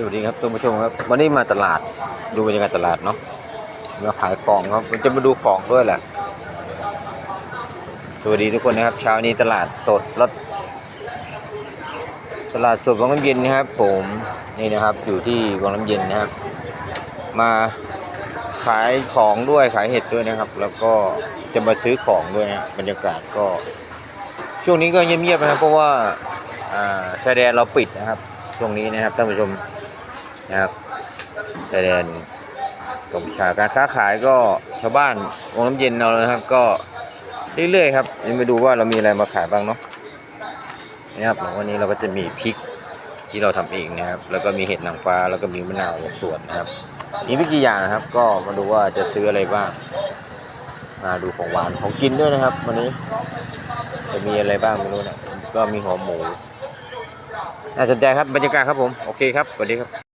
สวัสดีครับท่านผู้ชมครับ วันนี้มาตลาดดูบรรยากาศตลาดเนาะมาขายของครับมันจะมาดูของด้วยแหละ สวัสดีทุกคนนะครับเช้านี้ตลาดสดรถตลาดสดวังน้ำเย็นนะครับ ผมนี่นะครับอยู่ที่วังน้ำเย็นนะครับ มาขายของด้วยขายเห็ดด้วยนะครับ แล้วก็จะมาซื้อของด้วยนะบรรยากาศก็ ช่วงนี้ก็เงียบๆนะครับเพราะว่าอ่าชายแดนเราปิดนะครับ ช่วงนี้นะครับท่านผู้ชม นะครับชายแดนกัมพูชาการค้าขายก็ชาวบ้านวงน้ำเย็นเรานะครับ ก็เรื่อยๆครับนี่มาดูว่าเรามีอะไรมาขายบ้างเนาะนะครับวันนี้เราก็จะมีพริกที่เราทำเองนะครับ แล้วก็มีเห็ดนางฟ้าแล้วก็มีมะนาวสวนนะครับมีไม่กี่อย่างนะครับ ก็มาดูว่าจะซื้ออะไรบ้าง มาดูของหวานของกินด้วยนะครับ วันนี้ จะมีอะไรบ้างไม่รู้นะก็มีหัวหมูน่าสนใจครับบรรยากาศครับผม โอเคครับสวัสดีครับ